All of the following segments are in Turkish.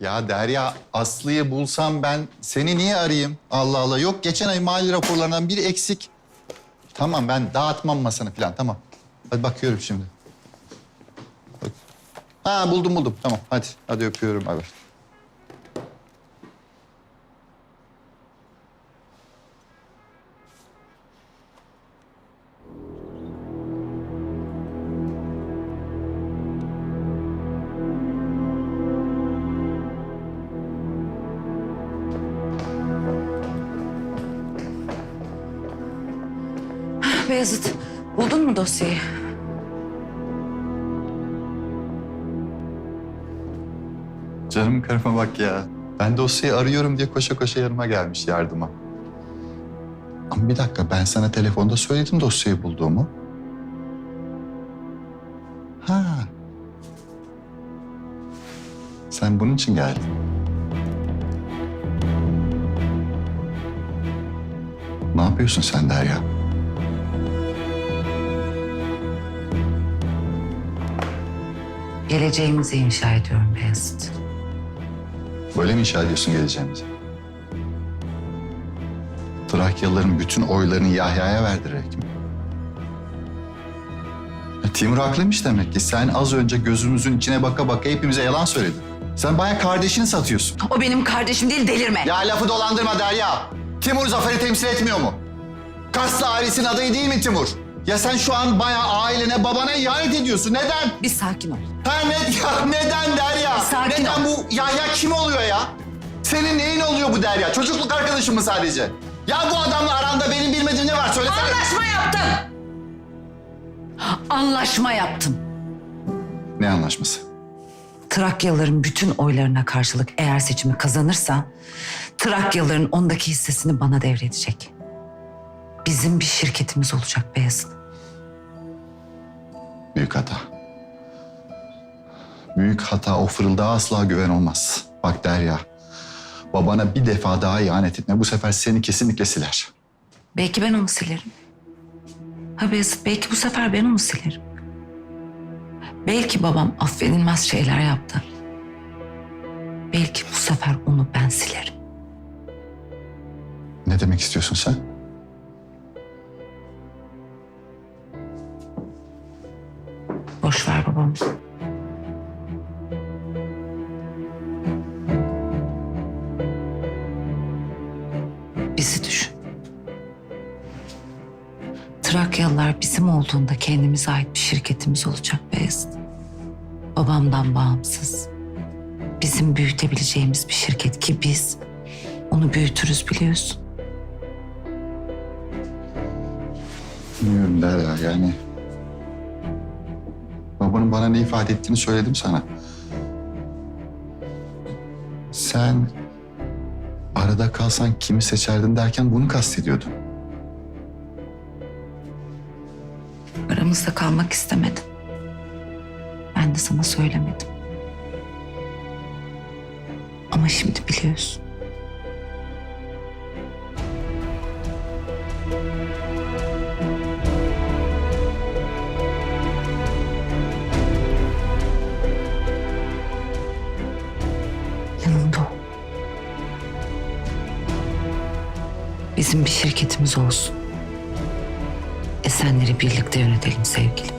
Ya Derya Aslı'yı bulsam ben seni niye arayayım? Allah Allah yok geçen ay mali raporlarından biri eksik. Tamam ben dağıtmam masanı falan tamam. Hadi bakıyorum şimdi. Bak. Ha buldum buldum tamam hadi hadi öpüyorum abi. Beyazıt, buldun mu dosyayı? Canım karıma bak ya. Ben dosyayı arıyorum diye koşa koşa yanıma gelmiş yardıma. Ama bir dakika ben sana telefonda söyledim dosyayı bulduğumu. Ha. Sen bunun için geldin. Ne yapıyorsun sen Derya? Geleceğimizi inşa ediyorum Beyazıt. Böyle mi inşa ediyorsun geleceğimizi? Trakyalıların bütün oylarını Yahya'ya verdirerek mi? Timur haklıymış demek ki. Sen az önce gözümüzün içine baka baka hepimize yalan söyledin. Sen bayağı kardeşini satıyorsun. O benim kardeşim değil, delirme. Ya lafı dolandırma Derya. Timur Zafer'i temsil etmiyor mu? Kaslı ailesinin adayı değil mi Timur? Ya sen şu an bayağı ailene, babana ihanet ediyorsun. Neden? Bir sakin ol. Ha ne, ya neden Derya? Sakin neden ol. bu Yahya kim oluyor ya? Senin neyin oluyor bu Derya? Çocukluk arkadaşın mı sadece? Ya bu adamla aranda benim bilmediğim ne var söylesene. Anlaşma yaptım. Anlaşma yaptım. Ne anlaşması? Trakyalıların bütün oylarına karşılık eğer seçimi kazanırsa... ...Trakyalıların ondaki hissesini bana devredecek. Bizim bir şirketimiz olacak Beyazıt. Büyük hata. Büyük hata o fırıldağa asla güven olmaz. Bak Derya, babana bir defa daha ihanet etme. Bu sefer seni kesinlikle siler. Belki ben onu silerim. Ha Beyazıt, belki bu sefer ben onu silerim. Belki babam affedilmez şeyler yaptı. Belki bu sefer onu ben silerim. Ne demek istiyorsun sen? Boş ver babam. Bizi düşün. Trakyalılar bizim olduğunda kendimize ait bir şirketimiz olacak Beyazıt. Babamdan bağımsız. Bizim büyütebileceğimiz bir şirket ki biz onu büyütürüz biliyorsun. Bilmiyorum Derya yani. Babanın bana ne ifade ettiğini söyledim sana. Sen arada kalsan kimi seçerdin derken bunu kastediyordun. Aramızda kalmak istemedim. Ben de sana söylemedim. Ama şimdi biliyorsun. Bizim bir şirketimiz olsun. Esenleri birlikte yönetelim sevgilim.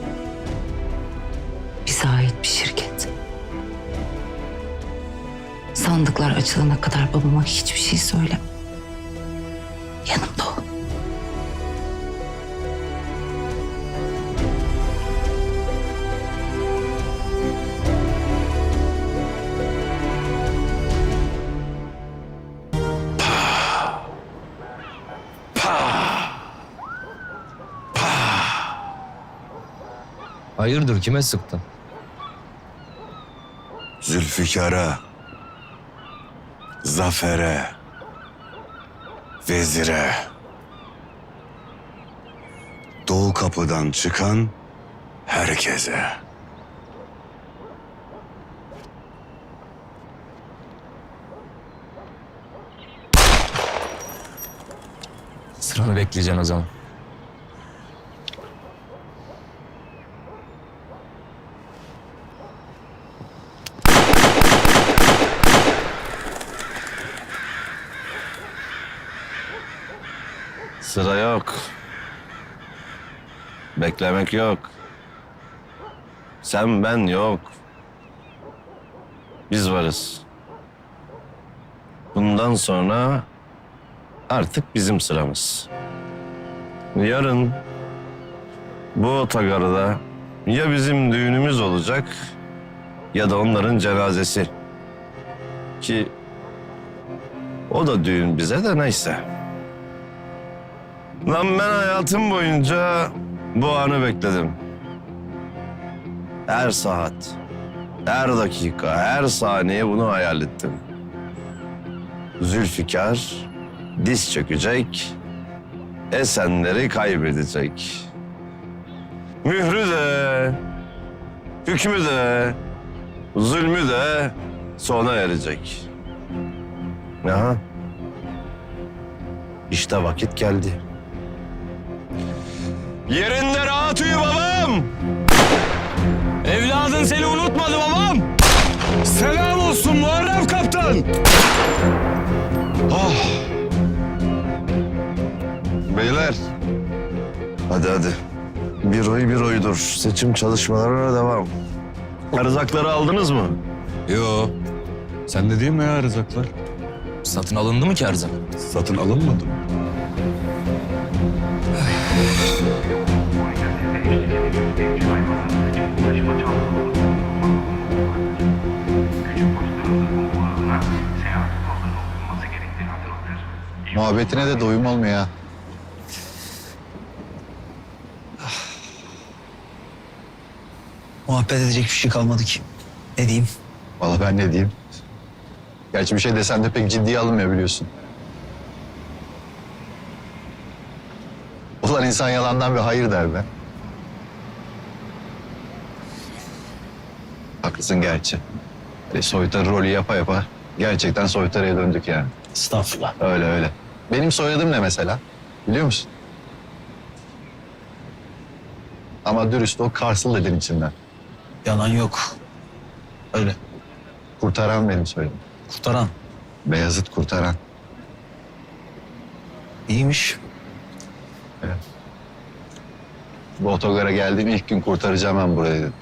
Bize ait bir şirket. Sandıklar açılana kadar babama hiçbir şey söyleme. Yanımda ol. Hayırdır kime sıktın? Zülfikar'a, Zafer'e, Vezir'e, Doğu kapıdan çıkan herkese. Sıranı bekleyeceksin o zaman. Sıra yok. Beklemek yok. Sen ben yok. Biz varız. Bundan sonra artık bizim sıramız. Yarın bu otogarda ya bizim düğünümüz olacak ya da onların cenazesi. Ki o da düğün bize de neyse. Lan ben hayatım boyunca bu anı bekledim. Her saat, her dakika, her saniye bunu hayal ettim. Zülfikar diz çökecek, Esenleri kaybedecek. Mührü de, hükmü de, zulmü de sona erecek. Aha. İşte vakit geldi. Yerinde rahat uyu babam. Evladın seni unutmadı babam. Selam olsun Muharrem Kaptan. Beyler. Hadi hadi. Bir oy bir oydur. Seçim çalışmalarına devam. Erzakları aldınız mı? Yo. Sen de değil mi ya rızaklar? Satın alındı mı ki erzak? Satın alınmadı mı? Muhabbetine de doyum olmuyor ha. Muhabbet edecek bir şey kalmadı ki. Ne diyeyim? Vallahi ben ne diyeyim? Gerçi bir şey desen de pek ciddiye alınmıyor biliyorsun. İnsan yalandan bir hayır der be. Haklısın gerçi. E, soytarı rolü yapa yapa gerçekten soytarıya döndük yani. Estağfurullah. Öyle öyle. Benim soyadım ne mesela? Biliyor musun? Ama dürüst o Karsıl dedin içimden. Yalan yok. Öyle. Kurtaran benim soyadım. Kurtaran. Beyazıt Kurtaran. İyiymiş. Bu otogara geldiğim ilk gün kurtaracağım ben burayı dedim.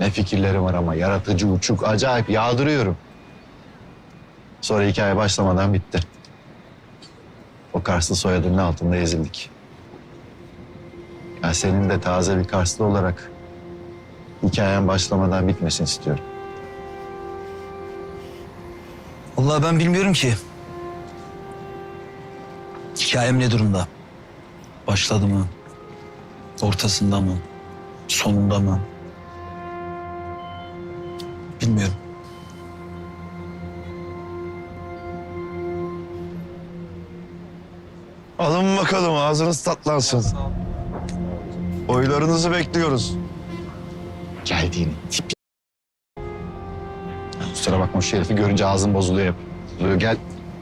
Ne fikirlerim var ama yaratıcı, uçuk, acayip yağdırıyorum. Sonra hikaye başlamadan bitti. O Karslı soyadının altında ezildik. Ya senin de taze bir Karslı olarak hikayen başlamadan bitmesin istiyorum. Vallahi ben bilmiyorum ki. Hikayem ne durumda? Başladı mı? Ortasında mı? Sonunda mı? Bilmiyorum. Alın bakalım ağzınız tatlansın. Oylarınızı bekliyoruz. Geldiğini tip. Kusura bakma şu herifi görünce ağzım bozuluyor hep. Gel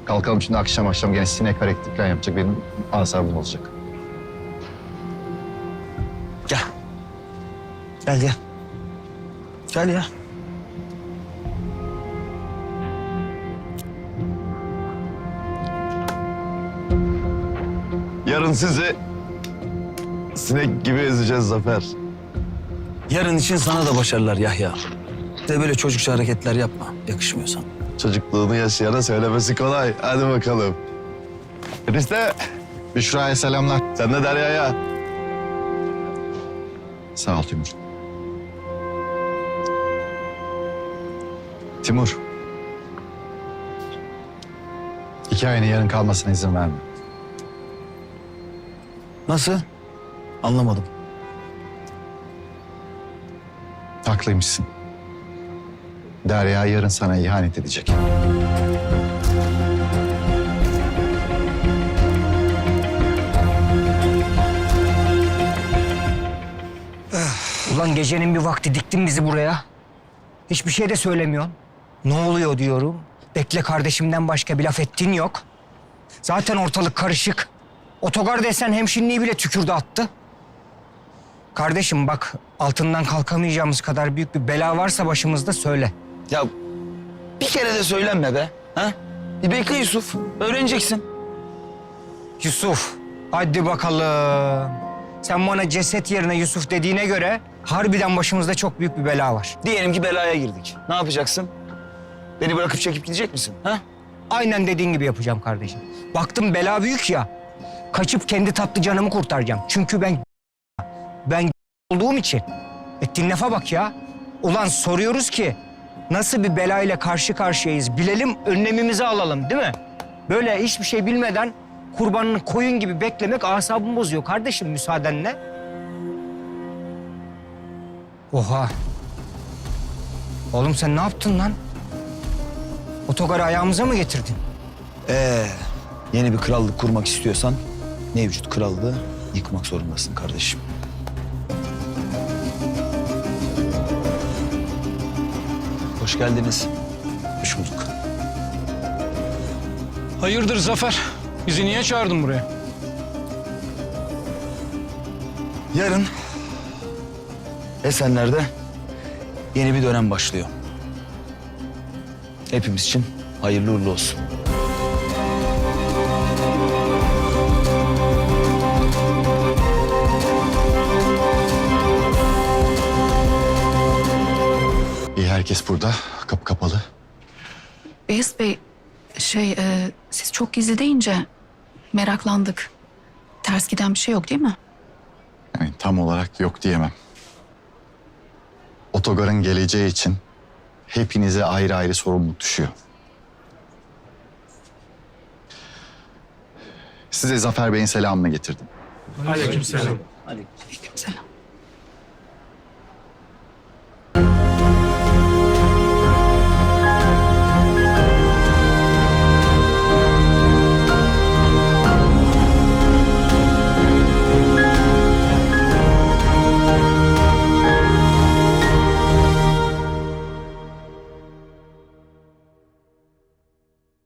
kalkalım şimdi akşam akşam gene sinek hareketlik falan yapacak. Benim asabım olacak. Gel gel. Gel ya. Yarın sizi sinek gibi ezeceğiz Zafer. Yarın için sana da başarılar Yahya. De böyle çocukça hareketler yapma. Yakışmıyor sana. Çocukluğunu yaşayana söylemesi kolay. Hadi bakalım. Riste Büşra'ya selamlar. sen de Derya'ya. Sağ ol Timur. Timur. Hikayenin yarın kalmasına izin verme. Nasıl? Anlamadım. Haklıymışsın. Derya yarın sana ihanet edecek. Ulan gecenin bir vakti diktin bizi buraya. Hiçbir şey de söylemiyorsun. Ne oluyor diyorum. Bekle kardeşimden başka bir laf ettiğin yok. Zaten ortalık karışık. Otogar desen hemşinliği bile tükürdü attı. Kardeşim bak altından kalkamayacağımız kadar büyük bir bela varsa başımızda söyle. Ya bir kere de söylenme be. Ha? Bir bekle Yusuf. Öğreneceksin. Yusuf Hadi bakalım. Sen bana ceset yerine Yusuf dediğine göre harbiden başımızda çok büyük bir bela var. Diyelim ki belaya girdik. Ne yapacaksın? Beni bırakıp çekip gidecek misin? Ha? Aynen dediğin gibi yapacağım kardeşim. Baktım bela büyük ya. Kaçıp kendi tatlı canımı kurtaracağım. Çünkü ben ben olduğum için. Ettiğin lafa bak ya. Ulan soruyoruz ki nasıl bir belayla karşı karşıyayız bilelim önlemimizi alalım değil mi? Böyle hiçbir şey bilmeden kurbanını koyun gibi beklemek asabımı bozuyor kardeşim müsaadenle. Oha. Oğlum sen ne yaptın lan? Otogarı ayağımıza mı getirdin? Ee, yeni bir krallık kurmak istiyorsan mevcut krallığı yıkmak zorundasın kardeşim. Hoş geldiniz. Hoş bulduk. Hayırdır Zafer? Bizi niye çağırdın buraya? Yarın Esenler'de yeni bir dönem başlıyor. Hepimiz için hayırlı uğurlu olsun. İyi herkes burada. Kapı kapalı. Beyaz Bey, şey, e, siz çok gizli deyince meraklandık. Ters giden bir şey yok değil mi? Yani tam olarak yok diyemem. Otogarın geleceği için hepinize ayrı ayrı sorumluluk düşüyor. Size Zafer Bey'in selamını getirdim. Selam.